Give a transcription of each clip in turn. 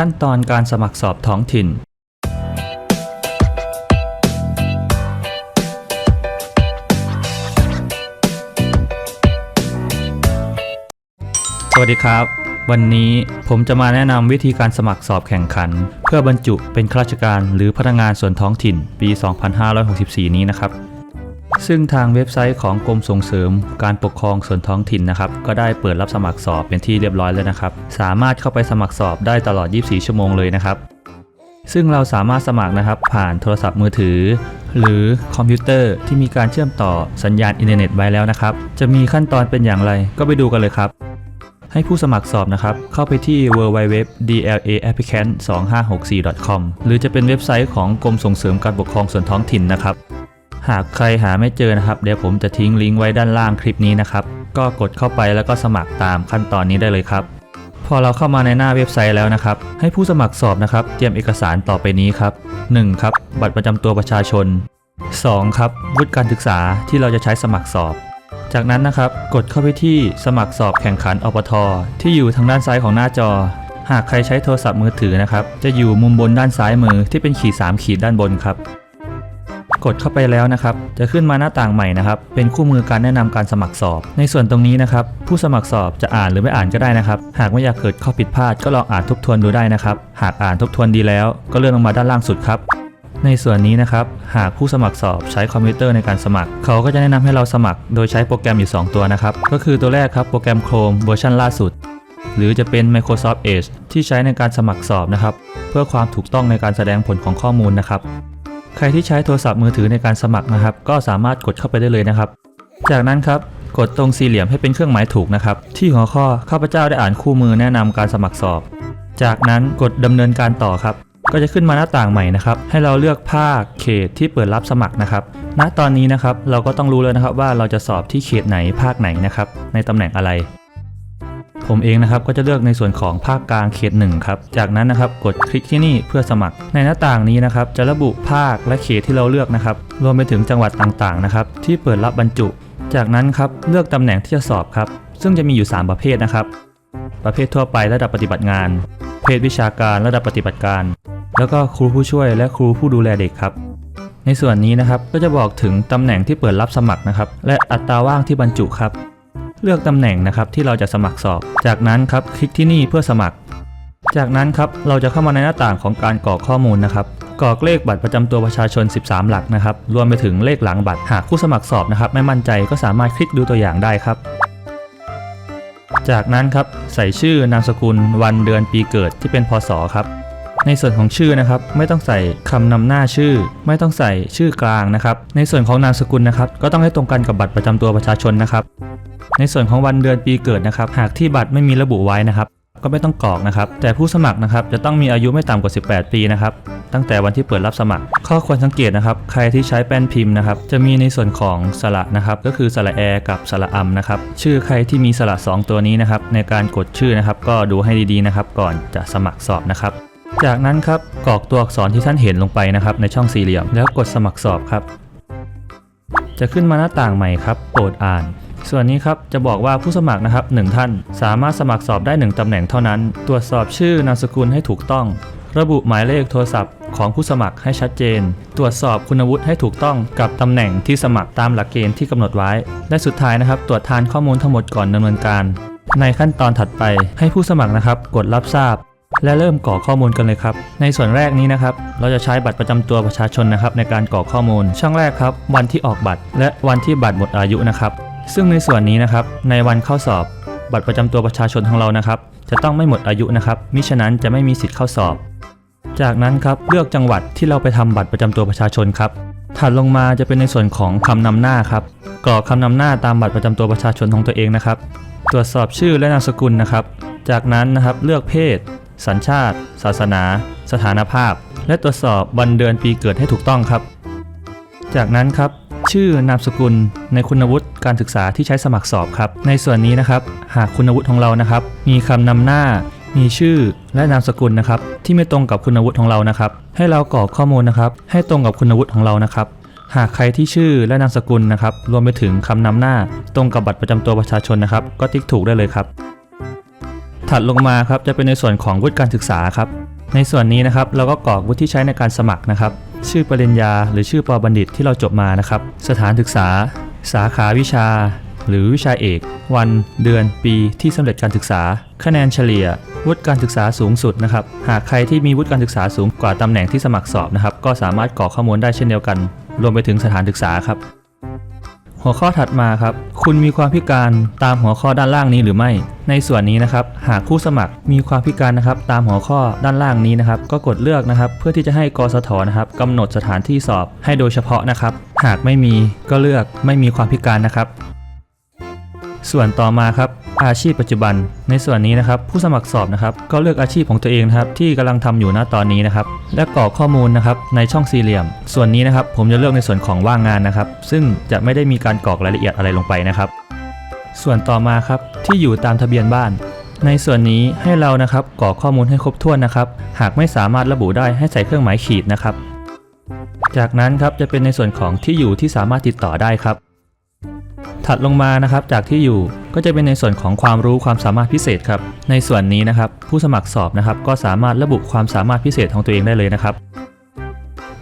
ขั้นตอนการสมัครสอบท้องถิ่น สวัสดีครับ วันนี้ผมจะมาแนะนำวิธีการสมัครสอบแข่งขัน เพื่อบรรจุเป็นข้าราชการหรือพนักงานส่วนท้องถิ่นปี 2564 นี้นะครับ ซึ่งทางเว็บไซต์ของกรมส่งเสริม การปกครองส่วนท้องถิ่นนะครับ ก็ได้เปิดรับสมัครสอบเป็นที่เรียบร้อยแล้วนะครับ สามารถเข้าไปสมัครสอบได้ตลอด 24 ชั่วโมงเลยนะครับ ซึ่งเราสามารถสมัครนะครับ ผ่านโทรศัพท์มือถือ หรือคอมพิวเตอร์ที่มีการเชื่อมต่อสัญญาณอินเทอร์เน็ตไว้แล้วนะครับ จะมีขั้นตอนเป็นอย่างไรก็ไปดูกันเลยครับให้ผู้สมัครสอบนะครับ เข้าไปที่ www.dlaapplicant2564.com หรือจะเป็นเว็บไซต์ของกรมส่งเสริมการปกครองส่วนท้องถิ่นนะครับ หากใครหาไม่เจอนะครับ เดี๋ยวผมจะทิ้งลิงก์ไว้ด้านล่างคลิปนี้นะครับ ก็กดเข้าไปแล้วก็สมัครตามขั้นตอนนี้ได้เลยครับ พอเราเข้ามาในหน้าเว็บไซต์แล้วนะครับ ให้ผู้สมัครสอบนะครับ เตรียมเอกสารต่อไปนี้ครับ 1. ครับ บัตรประจำตัวประชาชน 2. ครับวุฒิการศึกษาที่เราจะใช้สมัครสอบ จากนั้นนะครับ กดเข้าไปที่สมัครสอบแข่งขันอปทที่อยู่ทางด้านซ้ายของหน้าจอ หากใครใช้โทรศัพท์มือถือนะครับ จะอยู่มุมบนด้านซ้ายมือที่เป็นขีด3ขีดด้านบนครับ กดเข้าไปแล้วนะครับ จะขึ้นมาหน้าต่างใหม่นะครับ เป็นคู่มือการแนะนำการสมัครสอบ ในส่วนตรงนี้นะครับ ผู้สมัครสอบจะอ่านหรือไม่อ่านก็ได้นะครับ หากไม่อยากเกิดข้อผิดพลาดก็ลองอ่านทบทวนดูได้นะครับ หากอ่านทบทวนดีแล้ว ก็เลื่อนลงมาด้านล่างสุดครับในส่วนนี้นะครับ หากผู้สมัครสอบใช้คอมพิวเตอร์ในการสมัคร เขาก็จะแนะนำให้เราสมัคร โดยใช้โปรแกรมอยู่ 2 ตัวนะครับ ก็คือตัวแรกครับโปรแกรม Chrome เวอร์ชันล่าสุด หรือจะเป็น Microsoft Edge ที่ใช้ในการสมัครสอบนะครับ เพื่อความถูกต้องในการแสดงผลของข้อมูลนะครับ ใครที่ใช้โทรศัพท์มือถือในการสมัครนะครับ ก็สามารถกดเข้าไปได้เลยนะครับ จากนั้นครับกดตรงสี่เหลี่ยมให้เป็นเครื่องหมายถูกนะครับ ที่หัวข้อข้าพเจ้าได้อ่านคู่มือแนะนำการสมัครสอบ จากนั้นกดดำเนินการต่อครับ ก็จะขึ้นมาหน้าต่างใหม่นะครับ ให้เราเลือกภาคเขตที่เปิดรับสมัครนะครับ ณตอนนี้นะครับเราก็ต้องรู้แล้วนะครับว่าเราจะสอบที่เขตไหนภาคไหนนะครับ ในตำแหน่งอะไร ผมเองนะครับก็จะเลือกในส่วนของภาคกลางเขต1ครับ จากนั้นนะครับกดคลิกที่นี่เพื่อสมัคร ในหน้าต่างนี้นะครับจะระบุภาคและเขตที่เราเลือกนะครับรวมไปถึงจังหวัดต่างๆนะครับที่เปิดรับบรรจุ จากนั้นครับเลือกตำแหน่งที่จะสอบครับ ซึ่งจะมีอยู่ 3 ประเภทนะครับ ประเภททั่วไประดับปฏิบัติงานประเภทวิชาการระดับปฏิบัติการ แล้วก็ครูผู้ช่วยและครูผู้ดูแลเด็กครับในส่วนนี้นะครับก็จะบอกถึงตำแหน่งที่เปิดรับสมัครนะครับและอัตราว่างที่บรรจุครับ เลือกตำแหน่งนะครับที่เราจะสมัครสอบ จากนั้นครับคลิกที่นี่เพื่อสมัคร จากนั้นครับเราจะเข้ามาในหน้าต่างของการกรอกข้อมูลนะครับกรอกเลขบัตรประจำตัวประชาชน 13 หลักนะครับรวมไปถึงเลขหลังบัตรหากผู้สมัครสอบนะครับ ไม่มั่นใจก็สามารถคลิกดูตัวอย่างได้ครับ จากนั้นครับใส่ชื่อนามสกุลวันเดือนปีเกิดที่เป็นพศครับ ในส่วนของชื่อนะครับไม่ต้องใส่คำนำหน้าชื่อ ไม่ต้องใส่ชื่อกลางนะครับในส่วนของนามสกุลนะครับก็ต้องให้ตรงกันกับบัตรประจำตัวประชาชนนะครับ ในส่วนของวันเดือนปีเกิดนะครับ หากที่บัตรไม่มีระบุไว้นะครับ ก็ไม่ต้องกรอกนะครับ แต่ผู้สมัครนะครับจะต้องมีอายุไม่ต่ำกว่า 18 ปีนะครับตั้งแต่วันที่เปิดรับสมัคร ข้อควรสังเกตนะครับ ใครที่ใช้แป้นพิมพ์นะครับ จะมีในส่วนของสระนะครับ ก็คือสระแอร์กับสระอัมนะครับ ชื่อใครที่มีสระ 2 ตัวนี้นะครับ ในการกดชื่อนะครับ ก็ดูให้ดีๆนะครับ ก่อนจะสมัครสอบนะครับ จากนั้นครับกรอกตัวอักษรที่ท่านเห็นลงไปนะครับในช่องสี่เหลี่ยม แล้วกดสมัครสอบครับ จะขึ้นมาหน้าต่างใหม่ครับโปรดอ่าน ส่วนนี้ครับจะบอกว่าผู้สมัครนะครับหนึ่งท่าน สามารถสมัครสอบได้ 1ตำแหน่งเท่านั้น ตรวจสอบชื่อนามสกุลให้ถูกต้อง ระบุหมายเลขโทรศัพท์ของผู้สมัครให้ชัดเจน ตรวจสอบคุณวุฒิให้ถูกต้องกับตำแหน่งที่สมัครตามหลักเกณฑ์ที่กำหนดไว้ และสุดท้ายนะครับ ตรวจทานข้อมูลทั้งหมดก่อนดำเนินการ ในขั้นตอนถัดไปให้ผู้สมัครนะครับ กดรับทราบ และเริ่มกรอกข้อมูลกันเลยครับ ในส่วนแรกนี้นะครับ เราจะใช้บัตรประจำตัวประชาชนนะครับ ในการกรอกข้อมูล ช่องแรกครับ วันที่ออกบัตร และวันที่บัตรหมดอายุนะครับ ซึ่งในส่วนนี้นะครับ ในวันเข้าสอบ บัตรประจำตัวประชาชนของเรานะครับ จะต้องไม่หมดอายุนะครับ มิฉะนั้นจะไม่มีสิทธิ์เข้าสอบ จากนั้นครับ เลือกจังหวัดที่เราไปทำบัตรประจำตัวประชาชนครับ ถัดลงมาจะเป็นในส่วนของคำนำหน้าครับ กรอกคำนำหน้าตามบัตรประจำตัวประชาชนของตัวเองนะครับ ตรวจสอบชื่อและนามสกุลนะครับ จากนั้นนะครับ เลือกเพศ สัญชาติ ศาสนา สถานภาพ และตรวจสอบวันเดือนปีเกิดให้ถูกต้องครับ จากนั้นครับ ชื่อนามสกุลในคุณวุฒิการศึกษาที่ใช้สมัครสอบครับ ในส่วนนี้นะครับ หากคุณวุฒิของเรานะครับ มีคำนำหน้า มีชื่อและนามสกุลนะครับ ที่ไม่ตรงกับคุณวุฒิของเรานะครับ ให้เรากรอกข้อมูลนะครับ ให้ตรงกับคุณวุฒิของเรานะครับหากใครที่ชื่อและนามสกุลนะครับ รวมไปถึงคำนำหน้า ตรงกับบัตรประจำตัวประชาชนนะครับ ก็ติ๊กถูกได้เลยครับ ถัดลงมาครับจะเป็นในส่วนของวุฒิการศึกษาครับ ในส่วนนี้นะครับเราก็กรอกวุฒิที่ใช้ในการสมัครนะครับ ชื่อปริญญา หรือชื่อปอบัณฑิตที่เราจบมานะครับ สถานศึกษา สาขาวิชา หรือวิชาเอก วัน เดือน ปีที่สำเร็จการศึกษา คะแนนเฉลี่ย วุฒิการศึกษาสูงสุดนะครับ หากใครที่มีวุฒิการศึกษาสูงกว่าตำแหน่งที่สมัครสอบนะครับ ก็สามารถกรอกข้อมูลได้เช่นเดียวกัน รวมไปถึงสถานศึกษาครับ หัวข้อถัดมาครับ คุณมีความพิการตามหัวข้อด้านล่างนี้หรือไม่ ในส่วนนี้นะครับ หากผู้สมัครมีความพิการนะครับ ตามหัวข้อด้านล่างนี้นะครับ ก็กดเลือกนะครับ เพื่อที่จะให้กสทนะครับกำหนดสถานที่สอบให้โดยเฉพาะนะครับ หากไม่มีก็เลือกไม่มีความพิการนะครับ ส่วนต่อมาครับ อาชีพปัจจุบัน ในส่วนนี้นะครับผู้สมัครสอบนะครับก็เลือกอาชีพของตัวเองนะครับที่กำลังทำอยู่ณตอนนี้นะครับและกรอกข้อมูลนะครับในช่องสี่เหลี่ยม ส่วนนี้นะครับผมจะเลือกในส่วนของว่างงานนะครับ ซึ่งจะไม่ได้มีการกรอกรายละเอียดอะไรลงไปนะครับ ส่วนต่อมาครับที่อยู่ตามทะเบียนบ้าน ในส่วนนี้ให้เรานะครับกรอกข้อมูลให้ครบถ้วนนะครับ หากไม่สามารถระบุได้ให้ใส่เครื่องหมายขีดนะครับ จากนั้นครับจะเป็นในส่วนของที่อยู่ที่สามารถติดต่อได้ครับ ถัดลงมานะครับจากที่อยู่ก็จะเป็นในส่วนของความรู้ความสามารถพิเศษครับในส่วนนี้นะครับผู้สมัครสอบนะครับก็สามารถระบุความสามารถพิเศษของตัวเองได้เลยนะครับ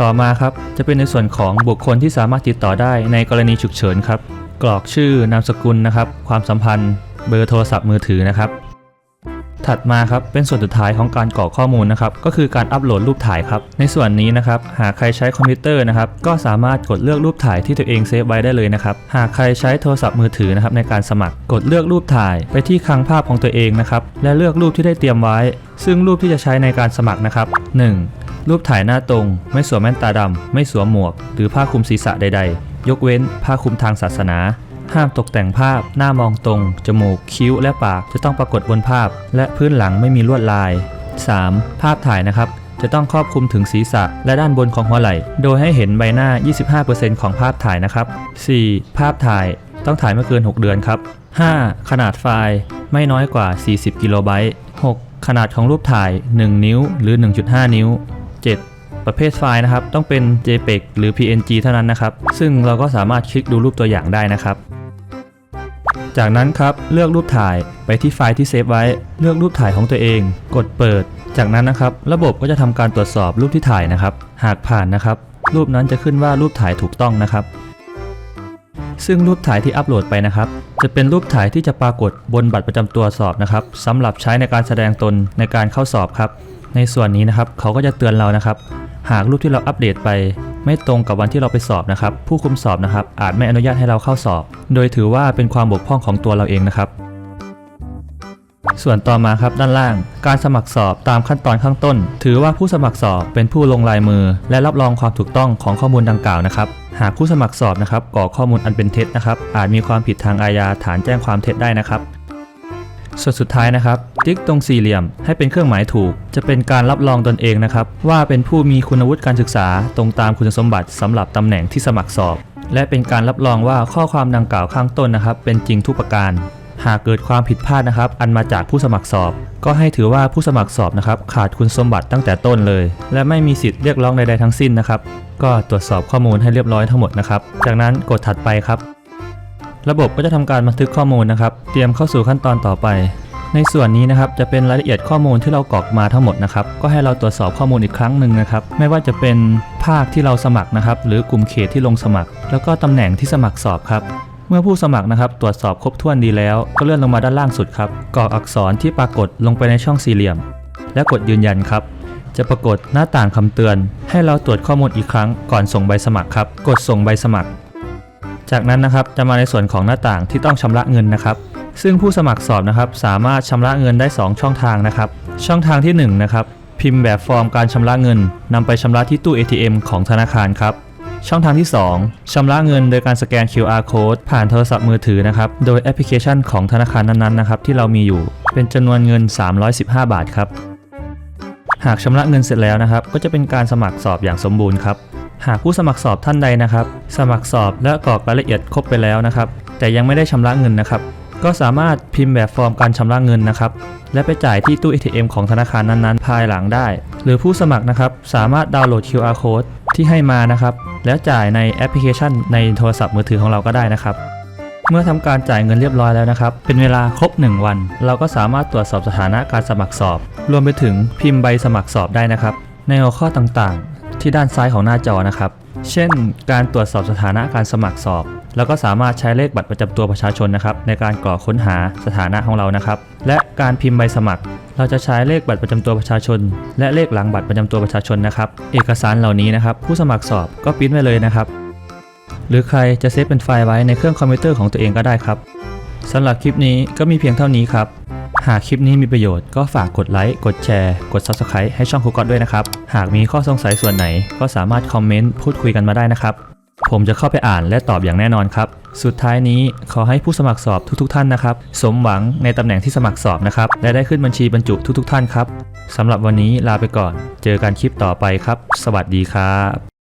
ต่อมาครับจะเป็นในส่วนของบุคคลที่สามารถติดต่อได้ในกรณีฉุกเฉินครับกรอกชื่อนามสกุลนะครับความสัมพันธ์ เบอร์โทรศัพท์มือถือนะครับ ถัดมาครับเป็นส่วนสุดท้ายของการกรอกข้อมูลนะครับก็คือการอัปโหลดรูปถ่ายครับในส่วนนี้นะครับหากใครใช้คอมพิวเตอร์นะครับก็สามารถกดเลือกรูปถ่ายที่ตัวเองเซฟไว้ได้เลยนะครับหากใครใช้โทรศัพท์มือถือนะครับในการสมัครกดเลือกรูปถ่าย ไปที่คลังภาพของตัวเองนะครับและเลือกรูปที่ได้เตรียมไว้ ซึ่งรูปที่จะใช้ในการสมัครนะครับ 1. รูปถ่ายหน้าตรง ไม่สวมแว่นตาดำไม่สวมหมวก หรือผ้าคลุมศีรษะใด ๆ ยกเว้นผ้าคลุมทางศาสนา ห้ามตกแต่งภาพ หน้ามองตรง จมูก คิ้ว และปากจะต้องปรากฏบนภาพ และพื้นหลังไม่มีลวดลาย 3. ภาพถ่ายนะครับ จะต้องครอบคลุมถึงศีรษะ และด้านบนของหัวไหล่ โดยให้เห็นใบหน้า 25%ของภาพถ่ายนะครับ 4. ภาพถ่ายต้องถ่ายไม่เกิน 6 เดือนครับ 5. ขนาดไฟล์ไม่น้อยกว่า 40 กิโลไบต์ 6. ขนาดของรูปถ่าย 1 นิ้วหรือ 1.5 นิ้ว 7. ประเภทไฟล์นะครับ ต้องเป็น JPEG หรือ PNG เท่านั้นนะครับ ซึ่งเราก็สามารถคลิกดูรูปตัวอย่างได้นะครับ จากนั้นครับเลือกรูปถ่ายไปที่ไฟล์ที่เซฟไว้ เลือกรูปถ่ายของตัวเอง กดเปิด จากนั้นนะครับระบบก็จะทำการตรวจสอบรูปที่ถ่ายนะครับ หากผ่านนะครับ รูปนั้นจะขึ้นว่ารูปถ่ายถูกต้องนะครับ ซึ่งรูปถ่ายที่อัปโหลดไปนะครับ จะเป็นรูปถ่ายที่จะปรากฏบนบัตรประจำตัวสอบนะครับสำหรับใช้ในการแสดงตนในการเข้าสอบครับ ในส่วนนี้นะครับเขาก็จะเตือนเรานะครับ หากรูปที่เราอัปเดตไป ไม่ตรงกับวันที่เราไปสอบนะครับ ผู้คุมสอบนะครับ อาจไม่อนุญาตให้เราเข้าสอบ โดยถือว่าเป็นความบกพร่องของตัวเราเองนะครับ ส่วนต่อมาครับด้านล่าง การสมัครสอบตามขั้นตอนข้างต้น ถือว่าผู้สมัครสอบเป็นผู้ลงลายมือ และรับรองความถูกต้องของข้อมูลดังกล่าวนะครับ หากผู้สมัครสอบนะครับกรอข้อมูลอันเป็นเท็จนะครับ อาจมีความผิดทางอาญาฐานแจ้งความเท็จได้นะครับ ส่วนสุดท้ายนะครับ ติ๊กตรงสี่เหลี่ยมให้เป็นเครื่องหมายถูก จะเป็นการรับรองตนเองนะครับ ว่าเป็นผู้มีคุณวุฒิการศึกษาตรงตามคุณสมบัติสำหรับตำแหน่งที่สมัครสอบ และเป็นการรับรองว่าข้อความดังกล่าวข้างต้นนะครับ เป็นจริงทุกประการ หากเกิดความผิดพลาดนะครับ อันมาจากผู้สมัครสอบ ก็ให้ถือว่าผู้สมัครสอบนะครับ ขาดคุณสมบัติตั้งแต่ต้นเลย และไม่มีสิทธิ์เรียกร้องใดๆทั้งสิ้นนะครับ ก็ตรวจสอบข้อมูลให้เรียบร้อยทั้งหมดนะครับ จากนั้นกดถัดไปครับ ระบบก็จะทำการบันทึกข้อมูลนะครับ เตรียมเข้าสู่ขั้นตอนต่อไป ในส่วนนี้นะครับจะเป็นรายละเอียดข้อมูลที่เรากรอกมาทั้งหมดนะครับ ก็ให้เราตรวจสอบข้อมูลอีกครั้งหนึ่งนะครับ ไม่ว่าจะเป็นภาคที่เราสมัครนะครับ หรือกลุ่มเขตที่ลงสมัคร แล้วก็ตำแหน่งที่สมัครสอบครับเมื่อผู้สมัครนะครับตรวจสอบครบถ้วนดีแล้ว ก็เลื่อนลงมาด้านล่างสุดครับกรอกอักษรที่ปรากฏลงไปในช่องสี่เหลี่ยม และกดยืนยันครับ จะปรากฏหน้าต่างคำเตือน ให้เราตรวจข้อมูลอีกครั้งก่อนส่งใบสมัครครับ กดส่งใบสมัคร จากนั้นนะครับจะมาในส่วนของหน้าต่างที่ต้องชำระเงินนะครับ ซึ่งผู้สมัครสอบนะครับสามารถชำระเงินได้ 2 ช่องทางนะครับ ช่องทางที่1นะครับพิมพ์แบบฟอร์มการชำระเงินนำไปชำระที่ตู้ ATM ของธนาคารครับช่องทางที่ 2ชำระเงินโดยการสแกน QR code ผ่านโทรศัพท์มือถือนะครับ โดยแอปพลิเคชันของธนาคารนั้นๆนะครับที่เรามีอยู่ เป็นจำนวนเงิน 315 บาทครับ หากชำระเงินเสร็จแล้วนะครับ ก็จะเป็นการสมัครสอบอย่างสมบูรณ์ครับ หากผู้สมัครสอบท่านใดนะครับ สมัครสอบและกรอกรายละเอียดครบไปแล้วนะครับ แต่ยังไม่ได้ชำระเงินนะครับ ก็สามารถพิมพ์แบบฟอร์มการชำระเงินนะครับ และไปจ่ายที่ตู้ ATM ของธนาคารนั้นๆ ภายหลังได้ หรือผู้สมัครนะครับสามารถดาวน์โหลด QR code ที่ให้มานะครับ แล้วจ่ายในแอปพลิเคชัน ในโทรศัพท์มือถือของเราก็ได้นะครับเมื่อทำการจ่ายเงินเรียบร้อยแล้วนะครับ เป็นเวลาครบ 1 วัน เราก็สามารถตรวจสอบสถานะการสมัครสอบ รวมไปถึงพิมพ์ใบสมัครสอบได้นะครับ ในหัวข้อต่าง ที่ด้านซ้ายของหน้าจอนะครับ เช่น การตรวจสอบสถานะการสมัครสอบ แล้วก็สามารถใช้เลขบัตรประจำตัวประชาชนนะครับในการกรอกค้นหาสถานะของเรานะครับ และการพิมพ์ใบสมัคร เราจะใช้เลขบัตรประจำตัวประชาชน และเลขหลังบัตรประจำตัวประชาชนนะครับ เอกสารเหล่านี้นะครับ ผู้สมัครสอบก็ปริ้นไว้เลยนะครับ หรือใครจะเซฟเป็นไฟล์ไว้ในเครื่องคอมพิวเตอร์ของตัวเองก็ได้ครับสำหรับคลิปนี้ก็มีเพียงเท่านี้ครับ หากคลิปนี้มีประโยชน์ก็ฝากกดไลค์ กดแชร์ กด Subscribe ให้ช่องคุกก๊อตด้วยนะครับ หากมีข้อสงสัยส่วนไหนก็สามารถคอมเมนต์พูดคุยกันมาได้นะครับ ผมจะเข้าไปอ่านและตอบอย่างแน่นอนครับ สุดท้ายนี้ขอให้ผู้สมัครสอบทุกๆ ท่านนะครับ สมหวังในตำแหน่งที่สมัครสอบนะครับ และได้ขึ้นบัญชีบรรจุทุก ๆ ท่านครับสำหรับวันนี้ลาไปก่อน เจอกันคลิปต่อไปครับ สวัสดีครับ